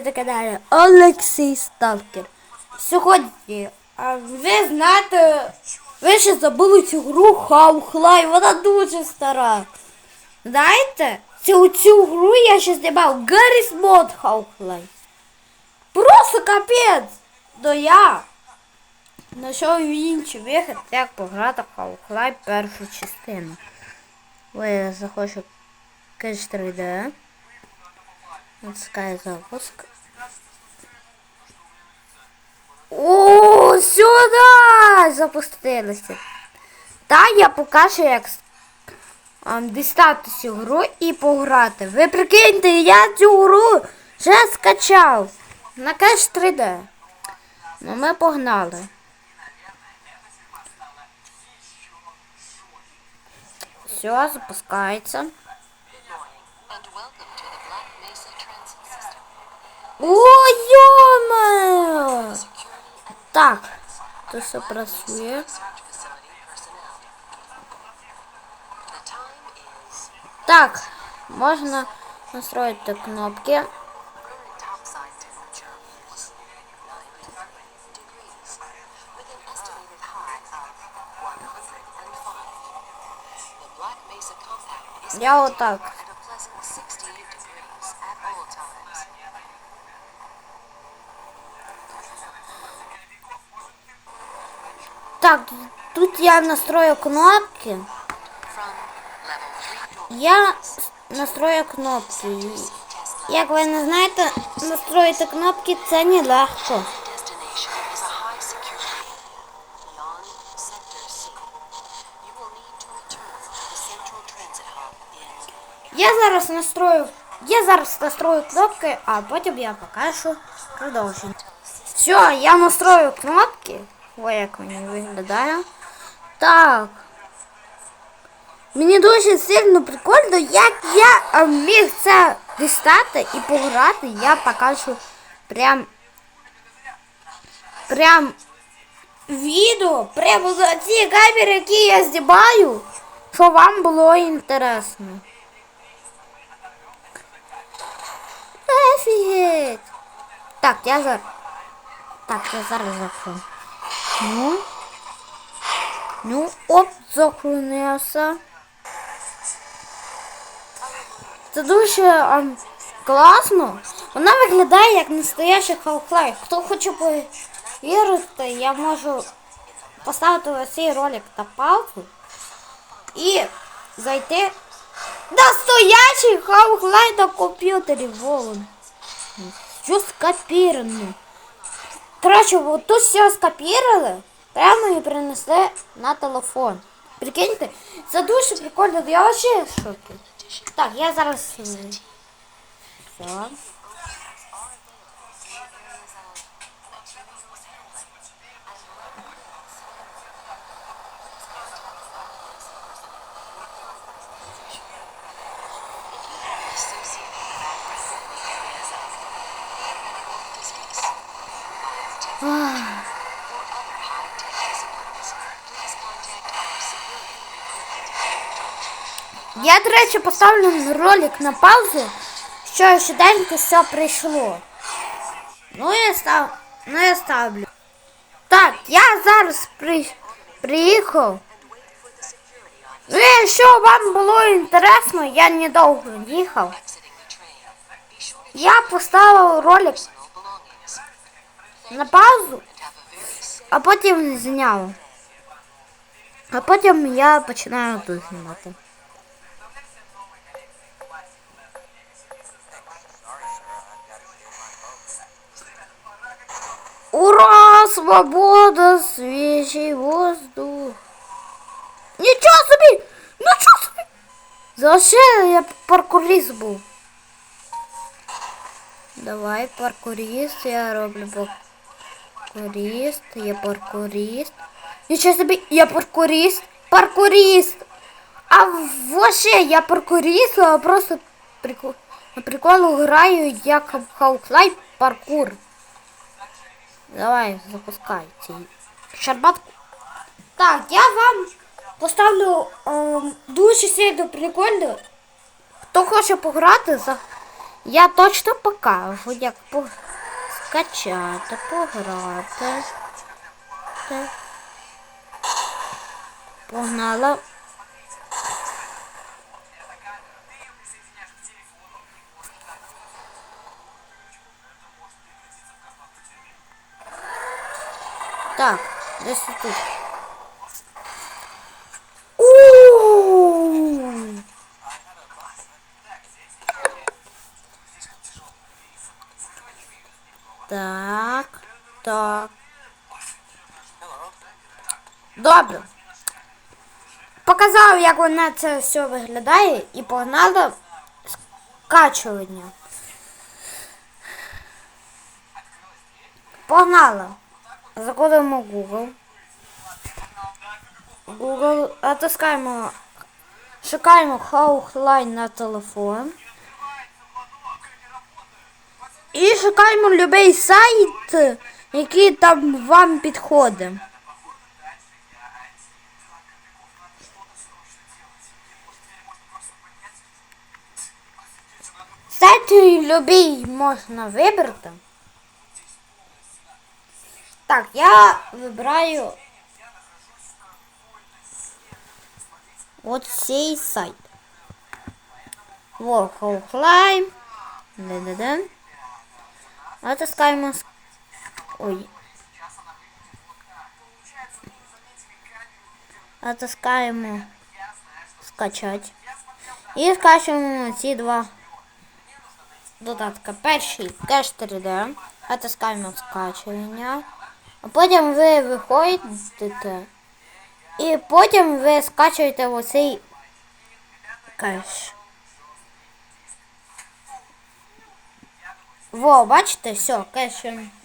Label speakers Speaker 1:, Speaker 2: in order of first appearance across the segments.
Speaker 1: ви на каналі Олексій Сталкер. Сьогодні, а ви знаєте, ви ще забули цю гру Half-Life, вона дуже стара. Знаєте, цю, цю гру я ще знімав Гарріс Мод Half-Life. Просто капець! Но я знайшов інший вихід, як пограти Half-Life першу частину. Ой, я захочу Cache 3D. Натискаю запуск. О, сюди! Запустилися. Та я покажу, як ем, дістати гру і пограти. Ви прикиньте, я цю гру вже скачав на кеш 3D. Ну ми погнали. Все, запускається. О,
Speaker 2: -мо!
Speaker 1: Так, то все працює. Так, можно настроить настроїти кнопки. Я
Speaker 2: вот так.
Speaker 1: Так, тут я настрою кнопки.
Speaker 2: From level 3
Speaker 1: Я с- настрою кнопки.
Speaker 2: test
Speaker 1: Як ви не знаєте, настроїти кнопки це не легко.
Speaker 2: destination is a high security beyond Sector C. You will need to return to the central transit hub in
Speaker 1: Я зараз настрою. Я зараз настрою кнопки, а потім я покажу продовження. Все, я настрою кнопки. Ой, як мені виглядає. Так. Мені дуже сильно прикольно, як я міг це дістати і пограти, я покажу прям прям відео, прямо за ці камери, які я знімаю, щоб вам було інтересно. Офігеть. Так, я зараз. Так, я зараз закрою. Ну. Ну, оп, захоронився. Це дуже ем, класно. Вона виглядає як настоящий Half-Life. Хто хоче повірити, я можу поставити цей ролик на паузу і зайти Настоящий Half-Life на комп'ютері, вон. Що скопировано. Коротше, вот тут все скопировали, прямо і принесли на телефон. Прикиньте, це дуже прикольно, я вообще в шокі. Так, я зараз... Все. Я, до речі, поставлю ролик на паузу, що швиденько все прийшло. Ну, я став... Ну, я ставлю. Так, я зараз при... приїхав. Ну, якщо вам було інтересно, я недовго їхав. Я поставив ролик на паузу,
Speaker 2: and have a very safe
Speaker 1: а потім зняв. А потім я починаю тут знімати. Ура! Свобода, свіжий воздух. Нічого собі! Нічого собі! Залише я паркуріст був. Давай, паркуріст, я роблю Паркуріст, я паркуріст. Нічого собі, я паркуріст, паркуріст. А вообще я паркуріст, а просто прикол, на приколу граю як Half-Life паркур. Давай, запускай цей шарбатку. Так, я вам поставлю ем, дуже сильно прикольно. Хто хоче пограти. Я точно покажу, як по... скачати, пограти. Погнала. Так, десь тут. У! Так, так. Добре. Показав, як вона це все виглядає, і погнала скачування. Погнала. Заходимо в Google. Google, натискаємо, шукаємо Hotline на телефон. І шукаємо будь-який сайт, який там вам підходить. Сайт любий можна вибрати. Так, я вибираю от цей сайт. Во, Hotline. Да-да-да. Натискаємо. с- Ой. Натискаємо скачати. І скачуємо ці два додатка. Перший кеш 3D. Натискаємо скачування. А потім ви виходите. І потім ви скачуєте оцей кеш. Во, бачите, все, кеш.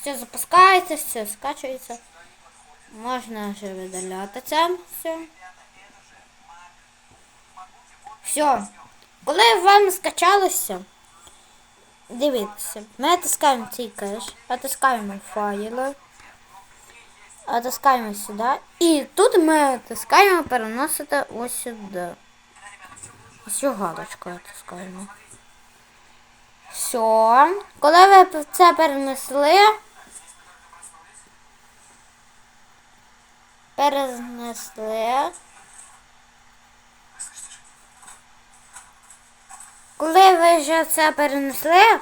Speaker 1: Все запускається, все скачується. Можна вже видаляти це все. Все. Коли вам скачалося, дивіться, ми натискаємо цей кеш, натискаємо файли, натискаємо сюди. І тут ми натискаємо переносити ось сюди. Ось галочку натискаємо. Все. Коли ви це перенесли, перенесли. Коли ви вже це перенесли,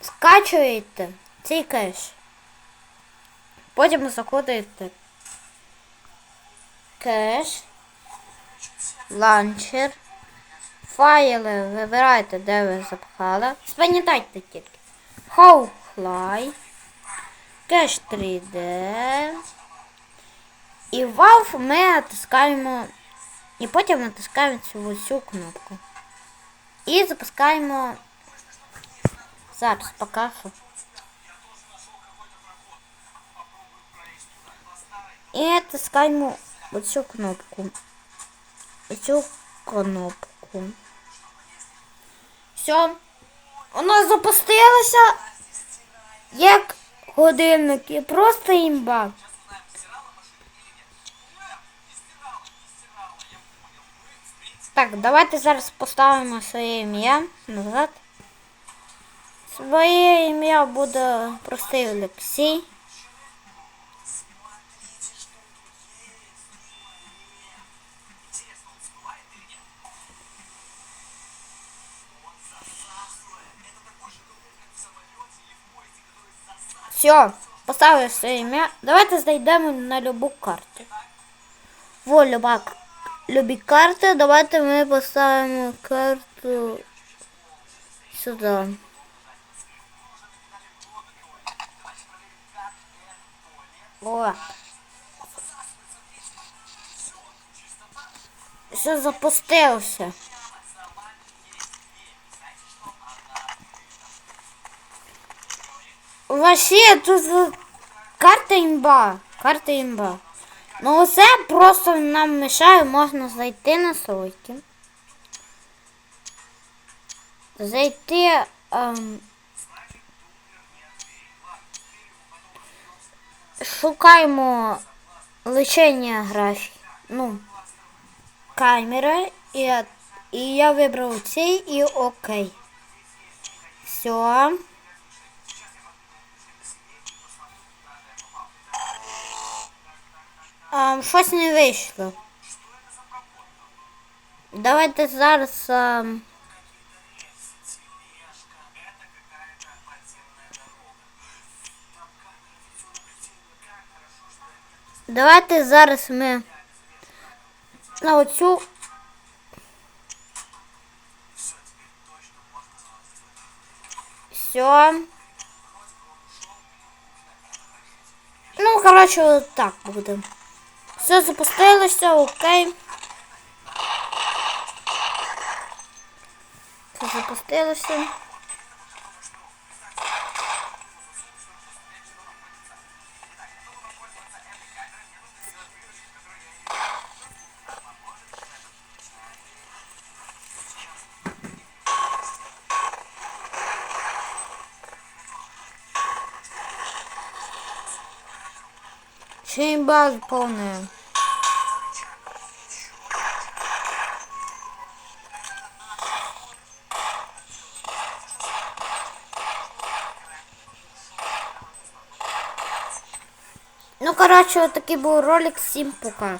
Speaker 1: скачуєте цей кеш. Потім заходите кеш, ланчер, файли вибирайте, де ви запхали. Спам'ятайте тільки. Howfly, кеш 3D. І Valve ми натискаємо. І потім натискаємо цю цю кнопку. І запускаємо. Зараз покажу. І натискаємо оцю кнопку. Оцю кнопку. Все. Воно запустилося як годинник і просто імба. Так, давайте зараз поставимо своє ім'я назад. Своє ім'я буде простий Олексій. Все, поставив своє ім'я. Давайте зайдемо на любу карту. Во, люба, к- любі карти. Давайте ми поставимо карту сюди. О. Все запустилося. Вообще тут карта імба. Карта імба. Ну оце просто нам мешає, можна зайти на сайті. Зайти. Ем, шукаємо лишення графії. Ну, камери. І, і я вибрав цей і окей. Все. А, щось не вийшло. Давайте зараз. А... Давайте зараз ми на оцю. Все. Ну, коротше, от так буде. Все запустилося, окей. Все запустилося. Чейнбаз повне. Коротше, такий був ролик. Всім пока.